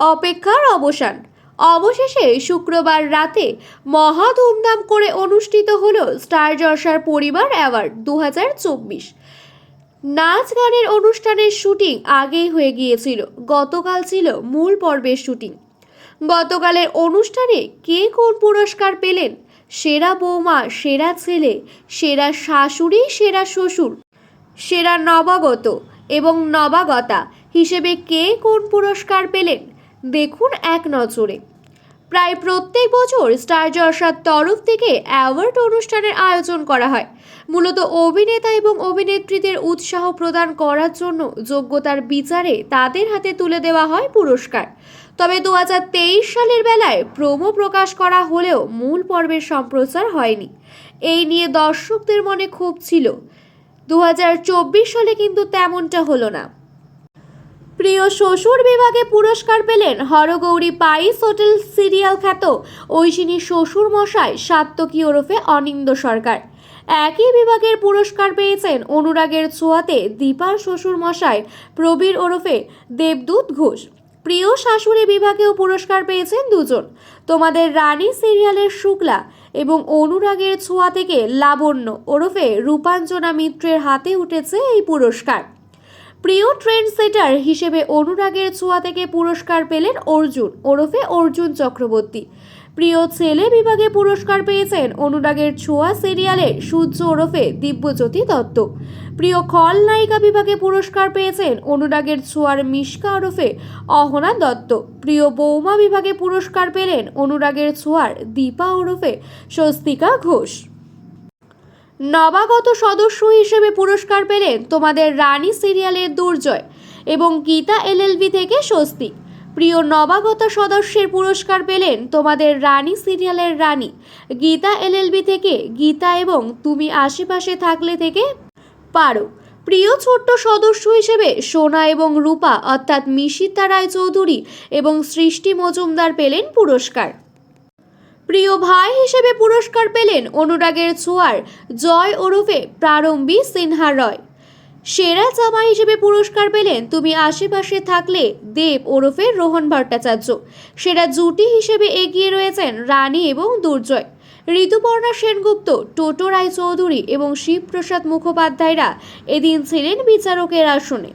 অপেক্ষার অবসান। অবশেষে শুক্রবার রাতে মহা ধুমধাম করে অনুষ্ঠিত হল স্টার জলসার পরিবার অ্যাওয়ার্ড দু হাজার চব্বিশ। নাচ গানের অনুষ্ঠানের শুটিং আগেই হয়ে গিয়েছিল। গতকাল ছিল মূল পর্বের শুটিং। গতকালের অনুষ্ঠানে কে কোন পুরস্কার পেলেন? সেরা বৌমা, সেরা ছেলে, সেরা শাশুড়ি, সেরা শ্বশুর, সেরা নবাগত এবং নবাগতা হিসেবে কে কোন পুরস্কার পেলেন? দেখুন এক নজরে। প্রায় প্রত্যেক বছর স্টার জলসার তরফ থেকে অ্যাওয়ার্ড অনুষ্ঠানের আয়োজন করা হয়। মূলত অভিনেতা এবং অভিনেত্রীদের উৎসাহ প্রদান করার জন্য যোগ্যতার বিচারে তাদের হাতে তুলে দেওয়া হয় পুরস্কার। তবে দু হাজার তেইশ সালের বেলায় প্রোমো প্রকাশ করা হলেও মূল পর্বের সম্প্রচার হয়নি। এই নিয়ে দর্শকদের মনে ক্ষোভ ছিল। দু হাজার চব্বিশ সালে কিন্তু তেমনটা হলো না। প্রিয় শ্বশুর বিভাগে পুরস্কার পেলেন হরগৌরী পাইস হোটেল সিরিয়াল খ্যাত ঐশিনী শ্বশুর মশাই সাত্তকী ওরফে অনিন্দ সরকার। একই বিভাগের পুরস্কার পেয়েছেন অনুরাগের ছোঁয়াতে দীপার শ্বশুর মশাই, প্রবীর ওরফে দেবদূত ঘোষ। প্রিয় শাশুড়ি বিভাগেও পুরস্কার পেয়েছেন দুজন। তোমাদের রানী সিরিয়ালের শুক্লা এবং অনুরাগের ছোঁয়া থেকে লাবণ্য ওরফে রূপাঞ্জনা মিত্রের হাতে উঠেছে এই পুরস্কার। প্রিয় ট্রেন্ড সেটার হিসেবে অনুরাগের ছোঁয়া থেকে পুরস্কার পেলেন অর্জুন ওরফে অর্জুন চক্রবর্তী। প্রিয় ছেলে বিভাগে পুরস্কার পেয়েছেন অনুরাগের ছোঁয়া সিরিয়ালের সূর্য ওরফে দিব্যজ্যোতি দত্ত। প্রিয় খল নায়িকা বিভাগে পুরস্কার পেয়েছেন অনুরাগের ছোঁয়ার মিশকা ওরফে অহনা দত্ত। প্রিয় বৌমা বিভাগে পুরস্কার পেলেন অনুরাগের ছোঁয়ার দীপা ওরফে স্বস্তিকা ঘোষ। নবাগত সদস্য হিসেবে পুরস্কার পেলেন তোমাদের রানী সিরিয়ালের দুর্জয় এবং গীতা এলএলবি থেকে স্বস্তিক প্রিয় নবাগত সদস্যের পুরস্কার পেলেন তোমাদের রানী সিরিয়ালের রানী, গীতা এলএলবি থেকে গীতা এবং তুমি আশেপাশে থাকলে থেকে পারো। প্রিয় ছোট্ট সদস্য হিসেবে সোনা এবং রূপা অর্থাৎ মিশিতা রায়চৌধুরী এবং সৃষ্টি মজুমদার পেলেন পুরস্কার। প্রিয় ভাই হিসেবে পুরস্কার পেলেন অনুরাগের ছোঁয়ার জয় ওরফে প্রারম্ভী সিনহা রয়। সেরা জামা হিসেবে পুরস্কার পেলেন তুমি আশেপাশে থাকলে দেব ওরফে রোহন ভট্টাচার্য। সেরা জুটি হিসেবে এগিয়ে রয়েছেন রানী এবং দুর্জয়। ঋতুপর্ণা সেনগুপ্ত, টোটো রায়চৌধুরী এবং শিবপ্রসাদ মুখোপাধ্যায়রা এদিন ছিলেন বিচারকের আসনে।